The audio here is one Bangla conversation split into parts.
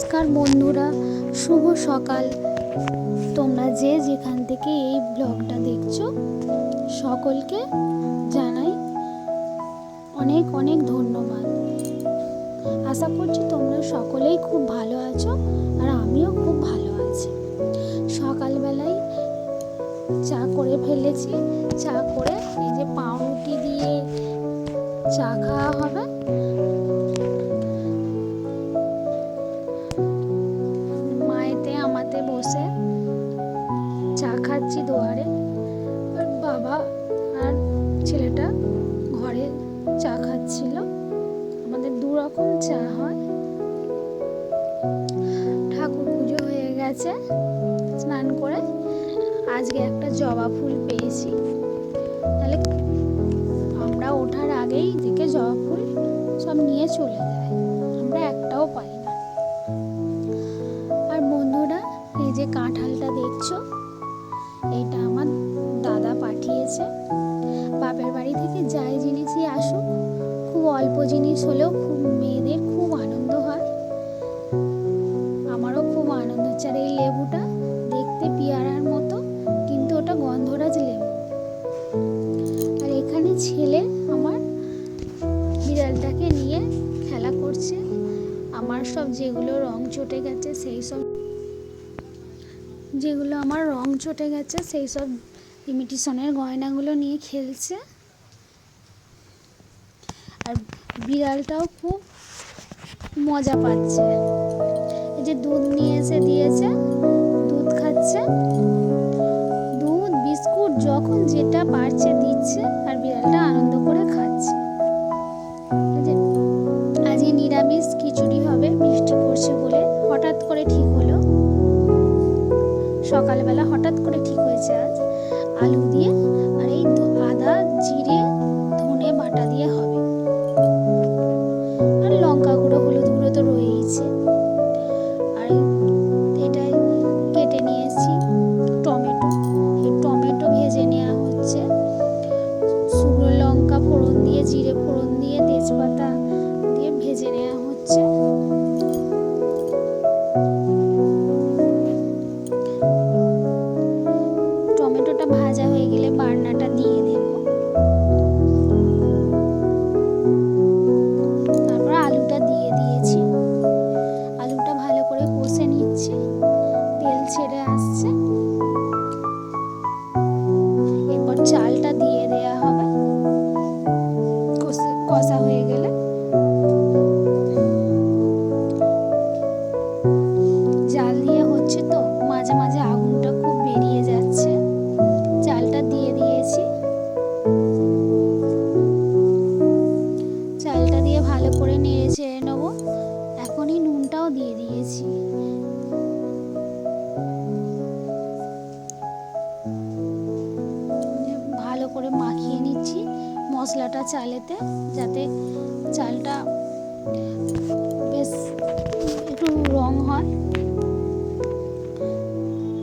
নমস্কার বন্ধুরা, শুভ সকাল। তোমরা যে যেখান থেকে এই ব্লগটা দেখছ, সকলকে জানাই অনেক অনেক ধন্যবাদ। আশা করছি তোমরা সকলেই খুব ভালো আছো আর আমিও খুব ভালো আছি। সকালবেলায় চা করে ফেলেছি। চা করে এই যে পাউরুটি দিয়ে চা খাওয়া হবে। চা খাচ্ছি দুয়ারে। আর বাবা আর ছেলেটা ঘরে চা খাচ্ছিল। আমাদের দু রকম চা হয়। ঠাকুর পুজো হয়ে গেছে স্নান করে। আজকে একটা জবা ফুল পেয়েছি। তাহলে আমরা ওঠার আগেই দিকে জবা ফুল সব নিয়ে চলে যায় আমরা একটাও পাই না। আর বন্ধুরা, এই যে কাঁঠালটা দেখছ? যাই জিনিসই আসুক। খুব অল্প জিনিস হলেও খুব মেয়েদের খুব আনন্দ হয়। আমারও খুব আনন্দ হচ্ছে। আর এই লেবুটা দেখতে পেয়ারার মতো, কিন্তু ওটা গন্ধরাজ লেবু। আর এখানে ছেলে আমার বিড়ালটাকে নিয়ে খেলা করছে। আমার সব যেগুলো রং চটে গেছে, সেই সব যেগুলো আমার রং চটে গেছে, সেই সব ইমিটেশনের গয়নাগুলো নিয়ে খেলছে। আর বিড়ালটাও খুব মজা পাচ্ছে। এই যে দুধ নিয়ে এসে দিয়েছে, দুধ খাচ্ছে। দুধ, বিস্কুট, যখন যেটা পারছে দিচ্ছে আর বিড়ালটা আনন্দ করে খাচ্ছে। আজকে নিরামিষ খিচুড়ি হবে, বৃষ্টি পড়ছে বলে হঠাৎ করে ঠিক হলো। সকালবেলা হঠাৎ করে ঠিক হয়েছে আজ। আলু দিয়ে ছেড়ে আসছে। এরপর চালটা দিয়ে দেয়া হবে। কষে হয়ে গেলে দিয়ে হচ্ছে তো, মাঝে মাঝে আগুনটা খুব বেরিয়ে যাচ্ছে। চালটা দিয়ে দিয়েছি। চালটা দিয়ে ভালো করে নেড়ে চেড়ে নেব। এখনই নুনটাও দিয়ে দিয়েছি। করে মাখিয়ে নিচ্ছি মশলাটা চালেতে, যাতে চালটা বেশ একটু রং হয়।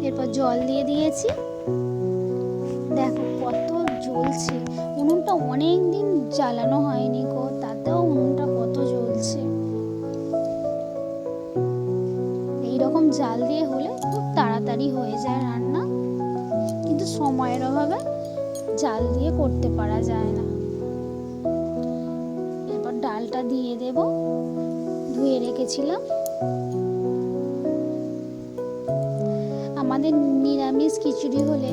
এরপর জল দিয়ে দিয়েছি। দেখো কত জ্বলছে। উনুনটা অনেক দিন জ্বালানো হয়নি গো, তাতেও উনুনটা কত জ্বলছে। এইরকম জাল দিয়ে হলে খুব তাড়াতাড়ি হয়ে যায় রান্না। কিন্তু সময়ের অভাবে জাল দিয়ে করতে পারা যায় না। এরপর ডালটা দিয়ে দেব, ধুয়ে রেখেছিলাম। আমাদের নিরামিষ খিচুড়ি হলে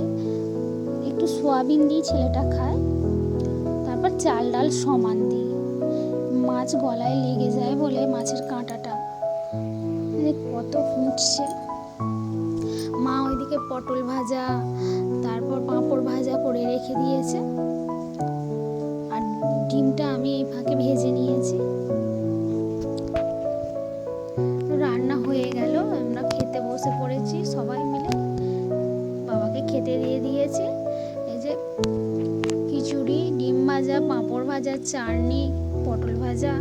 একটু সোয়াবিন দিই ছেলেটা খায়, তারপর চাল ডাল সমান দিই। মাছ গলায় লেগে যায় বলে মাছের কাঁটাটা। কত ফুটছে। ওইদিকে পটল ভাজা, তারপর পাঁপড় ভাজা করে রেখে দিয়েছে। আর ডিমটা আমি এই ফাঁকে ভেজে নিয়েছি। রান্না হয়ে গেল, আমরা খেতে বসে পড়েছি সবাই মিলে। বাবাকে খেতে দিয়ে দিয়েছি। এই যে খিচুড়ি, ডিম ভাজা, পাঁপড় ভাজা, চাটনি, পটল ভাজা।